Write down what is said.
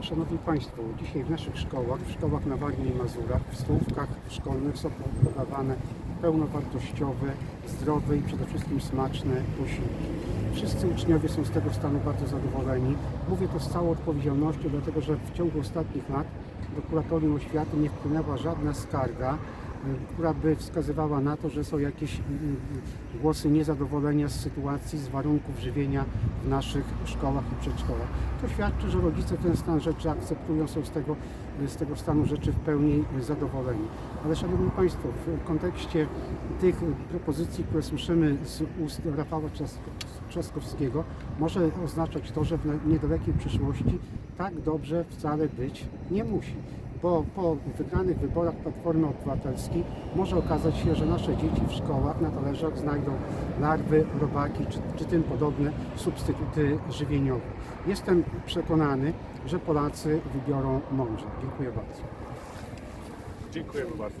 Szanowni Państwo, dzisiaj w naszych szkołach, w szkołach na Warmii i Mazurach, w stołówkach szkolnych są podawane pełnowartościowe, zdrowe i przede wszystkim smaczne posiłki. Wszyscy uczniowie są z tego stanu bardzo zadowoleni. Mówię to z całą odpowiedzialnością, dlatego że w ciągu ostatnich lat do kuratorium oświaty nie wpłynęła żadna skarga, która by wskazywała na to, że są jakieś y, y, głosy niezadowolenia z sytuacji, z warunków żywienia w naszych szkołach i przedszkolach. To świadczy, że rodzice ten stan rzeczy akceptują, są z tego, z tego stanu rzeczy w pełni zadowoleni. Ale Szanowni Państwo, w kontekście tych propozycji, które słyszymy z ust Rafała Trzask- Trzaskowskiego, może oznaczać to, że w niedalekiej przyszłości tak dobrze wcale być nie musi. Bo po wygranych wyborach Platformy Obywatelskiej może okazać się, że nasze dzieci w szkołach na talerzach znajdą larwy, robaki czy, czy tym podobne substytuty żywieniowe. Jestem przekonany, że Polacy wybiorą mądrze. Dziękuję bardzo. Dziękujemy bardzo.